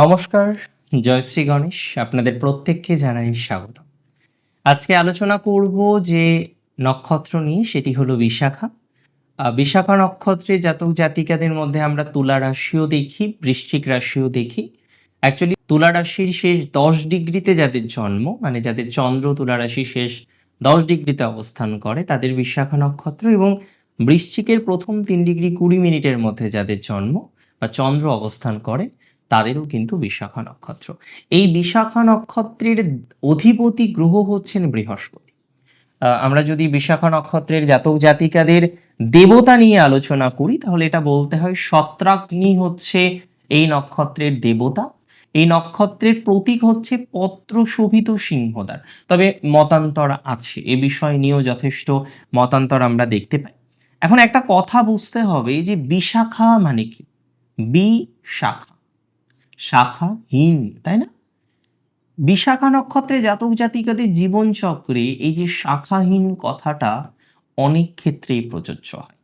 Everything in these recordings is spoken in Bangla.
নমস্কার জয়শ্রী গণেশ, আপনাদের প্রত্যেককে জানাই স্বাগত। আজকে আলোচনা করব যে নক্ষত্র নিয়ে, সেটি হলো বিশাখা। বিশাখা নক্ষত্রে জাতক জাতিকাদের মধ্যে আমরা তুলা রাশিও দেখি, বৃশ্চিক রাশিও দেখি। অ্যাকচুয়ালি তুলা রাশির শেষ দশ ডিগ্রিতে যাদের জন্ম মানে যাদের চন্দ্র তুলা রাশি শেষ দশ ডিগ্রিতে অবস্থান করে, তাদের বিশাখা নক্ষত্র এবং বৃশ্চিকের প্রথম তিন ডিগ্রি কুড়ি মিনিটের মধ্যে যাদের জন্ম বা চন্দ্র অবস্থান করে তাদেরও কিন্তু বিশাখা নক্ষত্র। এই বিশাখা নক্ষত্রের অধিপতি গ্রহ হচ্ছেন বৃহস্পতি। আমরা যদি বিশাখা নক্ষত্রের জাতক জাতিকাদের দেবতা নিয়ে আলোচনা করি, তাহলে এটা বলতে হয় সত্রাগ্নি হচ্ছে এই নক্ষত্রের দেবতা। এই নক্ষত্রের প্রতীক হচ্ছে পত্র শোভিত সিংহদ্বার তবে মতান্তর আছে, এ বিষয় নিয়েও যথেষ্ট মতান্তর আমরা দেখতে পাই। এখন একটা কথা বুঝতে হবে যে বিশাখা মানে কি? বি শাখা শাখাহীন, তাই না? বিশাখা নক্ষত্রে জাতক জাতিকাদের জীবন চক্রে এই যে শাখাহীন কথাটা অনেক ক্ষেত্রেই প্রযোজ্য হয়।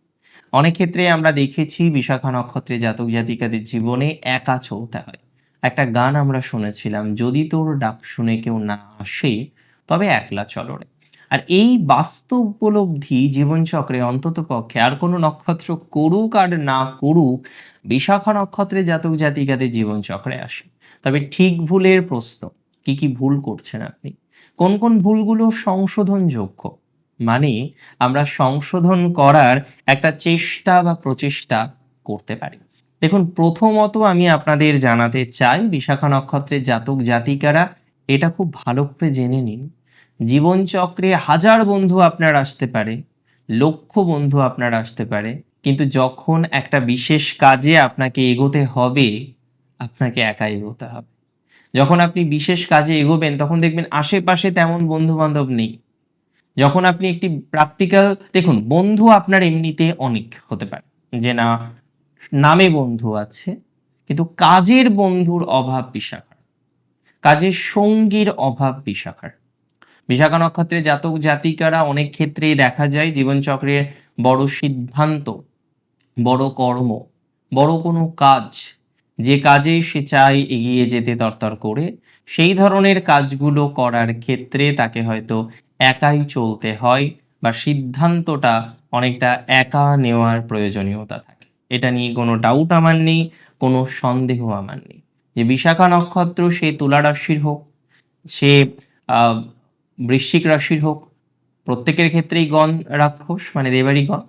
অনেক ক্ষেত্রে আমরা দেখেছি বিশাখা নক্ষত্রে জাতক জাতিকাদের জীবনে একা চলতে হয়। একটা গান আমরা শুনেছিলাম, যদি তোর ডাক শুনে কেউ না আসে, তবে একলা চলো রে। আর এই বাস্তব উপলব্ধি জীবনচক্রে অন্তত পক্ষে আর কোনো নক্ষত্র করুক আর না করুক, বিশাখা নক্ষত্রে জাতক জাতিকাদের জীবনচক্রে আসে। তবে ঠিক ভুলের প্রশ্ন, কি কি ভুল করছেন আপনি? কোন কোন ভুলগুলো সংশোধনযোগ্য? মানে আমরা সংশোধন করার একটা চেষ্টা বা প্রচেষ্টা করতে পারি। দেখুন, প্রথমত আমি আপনাদের জানাতে চাই, বিশাখা নক্ষত্রের জাতক জাতিকারা এটা খুব ভালো করে জেনে নিন। জীবনচক্রে হাজার বন্ধু আপনার আসতে পারে, লক্ষ বন্ধু আপনার আসতে পারে, কিন্তু যখন একটা বিশেষ কাজে আপনাকে এগোতে হবে, আপনাকে একা এগোতে হবে। যখন আপনি বিশেষ কাজে এগোবেন, তখন দেখবেন আশেপাশে তেমন বন্ধু বান্ধব নেই। যখন আপনি একটি প্র্যাকটিক্যাল দেখুন, বন্ধু আপনার এমনিতে অনেক হতে পারে। যে না, নামে বন্ধু আছে, কিন্তু কাজের বন্ধুর অভাব বিশাখার কাজের সঙ্গীর অভাব বিশাখার বিশাখা নক্ষত্রের জাতক জাতিকারা অনেক ক্ষেত্রেই দেখা যায় জীবনচক্রের বড় সিদ্ধান্ত, বড় কর্ম, বড় কোনো কাজ, যে কাজে সে চায় এগিয়ে যেতে তরতর করে, সেই ধরনের কাজগুলো করার ক্ষেত্রে তাকে হয়তো একাই চলতে হয় বা সিদ্ধান্তটা অনেকটা একা নেওয়ার প্রয়োজনীয়তা থাকে। এটা নিয়ে কোনো ডাউট আমার নেই, কোনো সন্দেহ আমার নেই। যে বিশাখা নক্ষত্র সে তুলারাশির হোক, সে বৃশ্চিক রাশির হোক, প্রত্যেকের ক্ষেত্রেই গণ রাক্ষস মানে দেবারই গণ।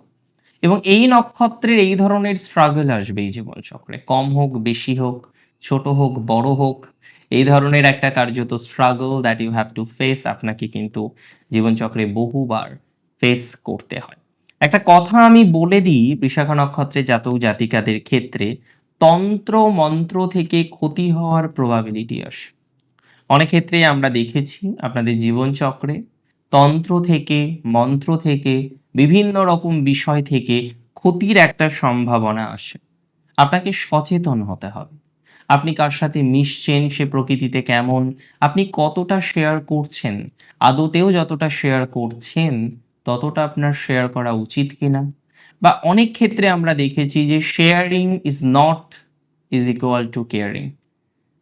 এবং এই নক্ষত্রের এই ধরনের স্ট্রাগল আসবে এই জীবন চক্রে কম হোক, বেশি হোক, ছোট হোক, বড় হোক, এই ধরনের একটা কার্যত struggle that you have to face আপনাকে কিন্তু জীবনচক্রে বহুবার ফেস করতে হয়। একটা কথা আমি বলে দিই, বিশাখা নক্ষত্রের জাতক জাতিকাদের ক্ষেত্রে, তন্ত্র মন্ত্র থেকে ক্ষতি হওয়ার প্রবাবিলিটি আসে। অনেক ক্ষেত্রেই আমরা দেখেছি আপনাদের জীবনচক্রে তন্ত্র থেকে, মন্ত্র থেকে, বিভিন্ন রকম বিষয় থেকে ক্ষতির একটা সম্ভাবনা আসে। আপনাকে সচেতন হতে হবে। আপনি কার সাথে মিশছেন, সে প্রকৃতিতে কেমন, আপনি কতটা শেয়ার করছেন, আদতেও যতটা শেয়ার করছেন, ততটা আপনার শেয়ার করা উচিত কিনা? বা অনেক ক্ষেত্রে আমরা দেখেছি যে sharing is not is equal to caring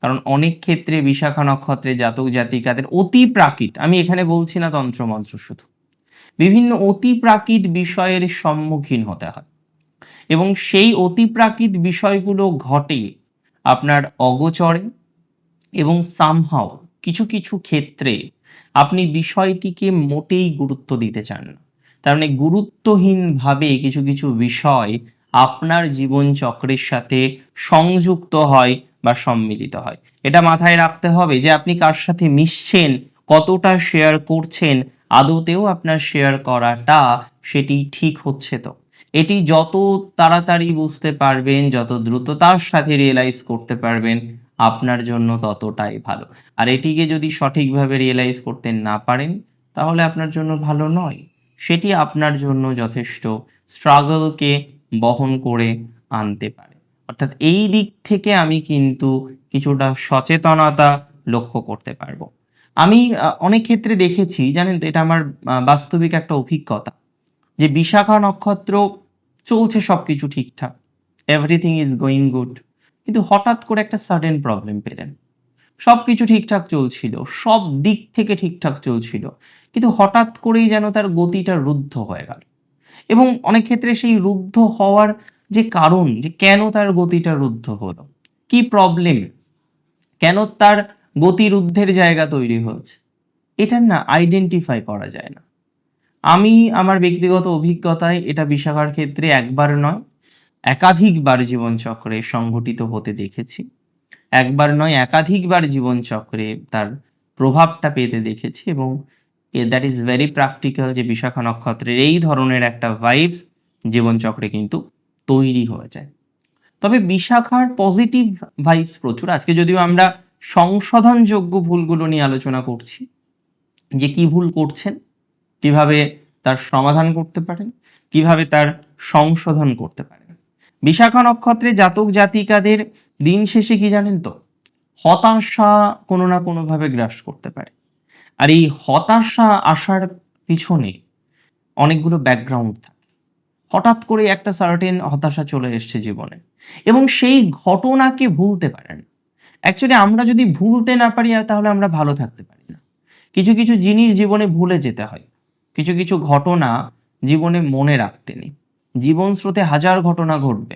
কারণ অনেক ক্ষেত্রে বিশাখা নক্ষত্রে জাতক জাতিকাদের অতি প্রাকৃত, আমি এখানে বলছি না তন্ত্রমন্ত্র শুধু, বিভিন্ন অতি প্রাকৃত বিষয়ের সম্মুখীন হতে হয়। এবং সেই অতি প্রাকৃত বিষয়গুলো ঘটে আপনার অগোচরে এবং সামহাও কিছু কিছু ক্ষেত্রে আপনি বিষয়টিকে মোটেই গুরুত্ব দিতে চান না। তার মানে গুরুত্বহীনভাবে কিছু কিছু বিষয় আপনার জীবন চক্রের সাথে সংযুক্ত হয় বা সম্মিলিত হয়। এটা মাথায় রাখতে হবে যে আপনি কার সাথে মিশছেন, কতটা শেয়ার করছেন, আদতেও আপনার শেয়ার করাটা সেটি ঠিক হচ্ছে তো। এটি যত তাড়াতাড়ি বুঝতে পারবেন, যত দ্রুততার সাথে রিয়েলাইজ করতে পারবেন, আপনার জন্য ততটাই ভালো। আর এটিকে যদি সঠিকভাবে রিয়েলাইজ করতে না পারেন, তাহলে আপনার জন্য ভালো নয়। সেটি আপনার জন্য যথেষ্ট স্ট্রাগলকে বহন করে আনতে পারে। অর্থাৎ এই দিক থেকে আমি কিন্তু কিছুটা সচেতনতা লক্ষ্য করতে পারব। আমি অনেক ক্ষেত্রে দেখেছি, জানেন তো, এটা আমার বাস্তবিক একটা অভিজ্ঞতা যে বিশাখা নক্ষত্র চলছে সবকিছু ঠিকঠাক এভরিথিং ইজ গোয়িং গুড কিন্তু হঠাৎ করে একটা সাডেন প্রবলেম পেলেন। সব কিছু ঠিকঠাক চলছিল, সব দিক থেকে ঠিকঠাক চলছিল, কিন্তু হঠাৎ করেই যেন তার গতিটা রুদ্ধ হয়ে গেল। এবং অনেক ক্ষেত্রে সেই রুদ্ধ হওয়ার যে কারণ, যে কেন তার গতিটা রুদ্ধ হলো? কি প্রবলেম কেন তার গতিরুদ্ধের জায়গা তৈরি হয়েছে? এটা না আইডেন্টিফাই করা যায় না। আমি আমার ব্যক্তিগত অভিজ্ঞতায় এটা বিশাখার ক্ষেত্রে একবার নয়, একাধিকবার জীবনচক্রে সংঘটিত হতে দেখেছি। একবার নয়, একাধিকবার জীবনচক্রে তার প্রভাবটা পেতে দেখেছি এবং দ্যাট ইজ ভেরি প্র্যাকটিক্যাল যে বিশাখা নক্ষত্রের এই ধরনের একটা ভাইবস জীবনচক্রে কিন্তু তৈরি হয়ে যায়। তবে বিশাখার পজিটিভ ভাইবস প্রচুর। আজকে যদিও আমরা সংশোধনযোগ্য ভুলগুলো নিয়ে আলোচনা করছি, যে কি ভুল করছেন, কীভাবে তার সমাধান করতে পারেন, কীভাবে তার সংশোধন করতে পারেন। বিশাখা নক্ষত্রে জাতক জাতিকাদের দিন শেষে কি জানেন তো? হতাশা কোনো না কোনোভাবে গ্রাস করতে পারে। আর এই হতাশা আসার পিছনে অনেকগুলো ব্যাকগ্রাউন্ড থাকে। হঠাৎ করে একটা সার্টেন হতাশা চলে এসছে জীবনে। এবং সেই ঘটনাকে ভুলতে পারেন। অ্যাকচুয়ালি আমরা যদি ভুলতে না পারি, তাহলে আমরা ভালো থাকতে পারি না। কিছু কিছু জিনিস জীবনে ভুলে যেতে হয়। কিছু কিছু ঘটনা জীবনে মনে রাখতে নেই। জীবন স্রোতে হাজার ঘটনা ঘটবে।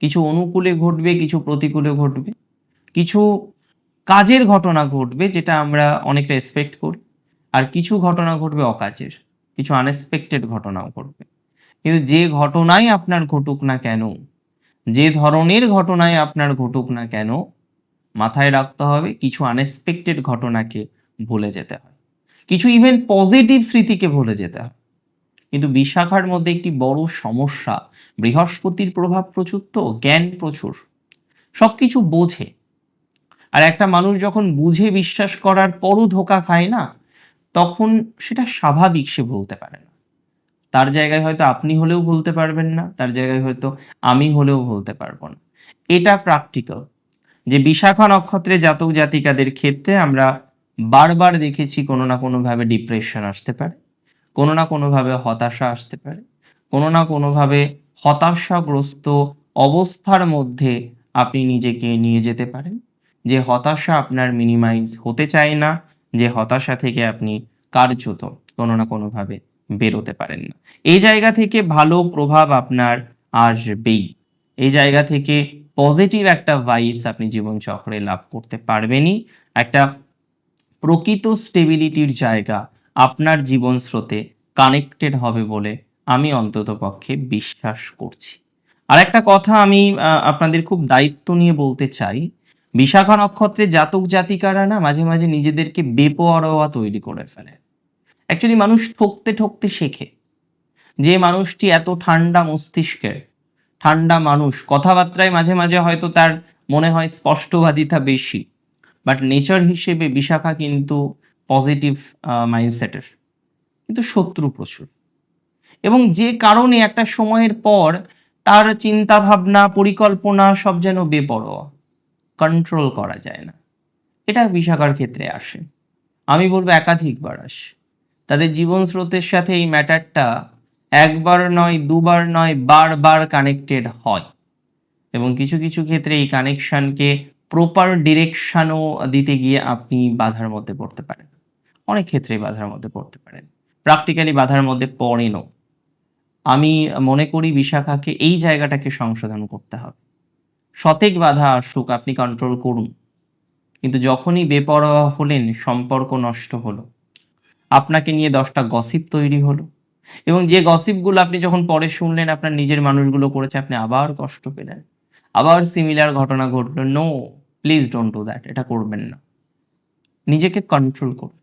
কিছু অনুকূলে ঘটবে, কিছু প্রতিকূলে ঘটবে। কিছু কাজের ঘটনা ঘটবে, যেটা আমরা অনেকটা এক্সপেক্ট করি। আর কিছু ঘটনা ঘটবে অকাজের। কিছু আনএক্সপেক্টেড ঘটনাও ঘটবে। কিন্তু যে ঘটনাই আপনার ঘটুক না কেন, যে ধরনের ঘটনায় আপনার ঘটুক না কেন, মাথায় রাখতে হবে কিছু আনএক্সপেক্টেড ঘটনাকে ভুলে যেতে হয়। কিছু ইভেন পজিটিভ স্মৃতিকে ভুলে যেতে হয়। কিন্তু বিশাখার মধ্যে একটি বড় সমস্যা, বৃহস্পতির প্রভাব প্রচুর তো, জ্ঞান প্রচুর, সবকিছু বোঝে। আর একটা মানুষ যখন বুঝে বিশ্বাস করার পরও ধোকা খায় না, তখন সেটা স্বাভাবিক সে বলতে পারে না। তার জায়গায় হয়তো আপনি হলেও বলতে পারবেন না, তার জায়গায় হয়তো আমি হলেও বলতে পারব না। এটা প্র্যাকটিক্যাল যে বিশাখা নক্ষত্রে জাতক জাতিকাদের ক্ষেত্রে আমরা বারবার দেখেছি কোনো না কোনোভাবে ডিপ্রেশন আসতে পারে, কোনো না কোনোভাবে হতাশা আসতে পারে, কোনো না কোনোভাবে হতাশাগ্রস্ত অবস্থার মধ্যে আপনি নিজেকে নিয়ে যেতে পারেন। যে হতাশা আপনার মিনিমাইজ হতে চায় না, যে হতাশা থেকে আপনি কার্যত কোনো না কোনোভাবে বেরোতে পারেন না। এই জায়গা থেকে ভালো প্রভাব আপনার আসবেই। এই জায়গা থেকে পজিটিভ একটা ভাইবস আপনি জীবন চক্রে লাভ করতে পারবেনই। একটা প্রকৃত স্টেবিলিটির জায়গা আপনার জীবন স্রোতে কানেক্টেড হবে বলে আমি অন্তত পক্ষে বিশ্বাস করছি। আর একটা কথা আমি আপনাদের খুব দায়িত্ব নিয়ে বলতে চাই। বিশাখা নক্ষত্রে জাতক জাতিকারা না মাঝে মাঝে নিজেদেরকে বেপরোয়া তৈরি করে ফেলে। অ্যাকচুয়ালি মানুষ ঠকতে ঠকতে শেখে। যে মানুষটি এত ঠান্ডা মস্তিষ্কের, ঠান্ডা মানুষ, কথাবার্তায় মাঝে মাঝে হয়তো তার মনে হয় স্পষ্টবাদিতা বেশি বাট নেচার হিসেবে বিশাখা কিন্তু পজিটিভ মাইন্ডসেটের কিন্তু শত্রু প্রচুর। এবং যে কারণে একটা সময়ের পর তার চিন্তা ভাবনা পরিকল্পনা সব যেন বেপরোয়া কন্ট্রোল করা যায় না। এটা বিশাখার ক্ষেত্রে আসে। আমি বলব একাধিকবার আসে। তাদের জীবন স্রোতের সাথে এই ম্যাটারটা একবার নয়, দুবার নয়, বারবার কানেক্টেড হয়। এবং কিছু কিছু ক্ষেত্রে এই কানেকশনকে প্রপার ডিরেকশনও দিতে গিয়ে আপনি বাধার মধ্যে পড়তে পারেন। অনেক ক্ষেত্রেই বাধার মধ্যে পড়তে পারেন। প্র্যাকটিক্যালি বাধার মধ্যে পড়েনও। আমি মনে করি বিশাখাকে এই জায়গাটাকে সংশোধন করতে হবে। সতেক বাধা আসুক, আপনি কন্ট্রোল করুন। কিন্তু যখনই বেপরোয়া হলেন, সম্পর্ক নষ্ট হলো আপনাকে নিয়ে দশটা গসিপ তৈরি হলো। এবং যে গসিপগুলো আপনি যখন পরে শুনলেন, আপনার নিজের মানুষগুলো করেছে, আপনি আবার কষ্ট পেলেন। আবার সিমিলার ঘটনা ঘটলো। No please don't do that এটা করবেন না। নিজেকে কন্ট্রোল করুন।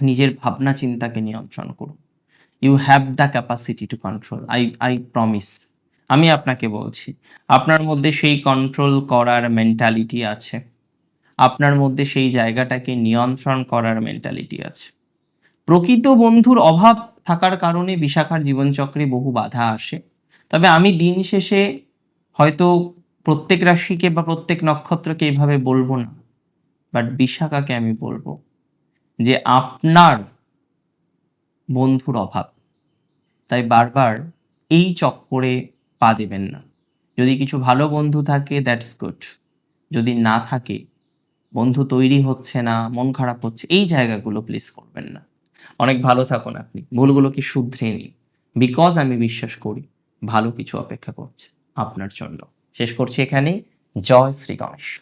নিজের ভাবনা চিন্তাকে নিয়ন্ত্রণ করুন। You have the capacity to control I I promise আমি আপনাকে বলছি, আপনার মধ্যে সেই কন্ট্রোল করার মেন্টালিটি আছে। আপনার মধ্যে সেই জায়গাটাকে নিয়ন্ত্রণ করার মেন্টালিটি আছে। প্রকৃত বন্ধুর অভাব থাকার কারণে বিশাখার জীবনচক্রে বহু বাধা আসে। তবে আমি দিন শেষে হয়তো প্রত্যেক রাশিকে বা প্রত্যেক নক্ষত্রকে এভাবে বলব না বাট বিশাখাকে আমি বলব যে আপনার বন্ধুর অভাব। তাই বারবার এই চক্করে পা দেবেন না। যদি কিছু ভালো বন্ধু থাকে দ্যাটস গুড যদি না থাকে, বন্ধু তৈরি হচ্ছে না, মন খারাপ হচ্ছে, এই জায়গাগুলো প্লিজ করবেন না। অনেক ভালো থাকুন আপনি। ভুলগুলোকে শুধরে নিন? বিকজ আমি বিশ্বাস করি, ভালো কিছু অপেক্ষা করছে আপনার জন্য। শেষ করছি এখানেই। জয় শ্রী গণেশ।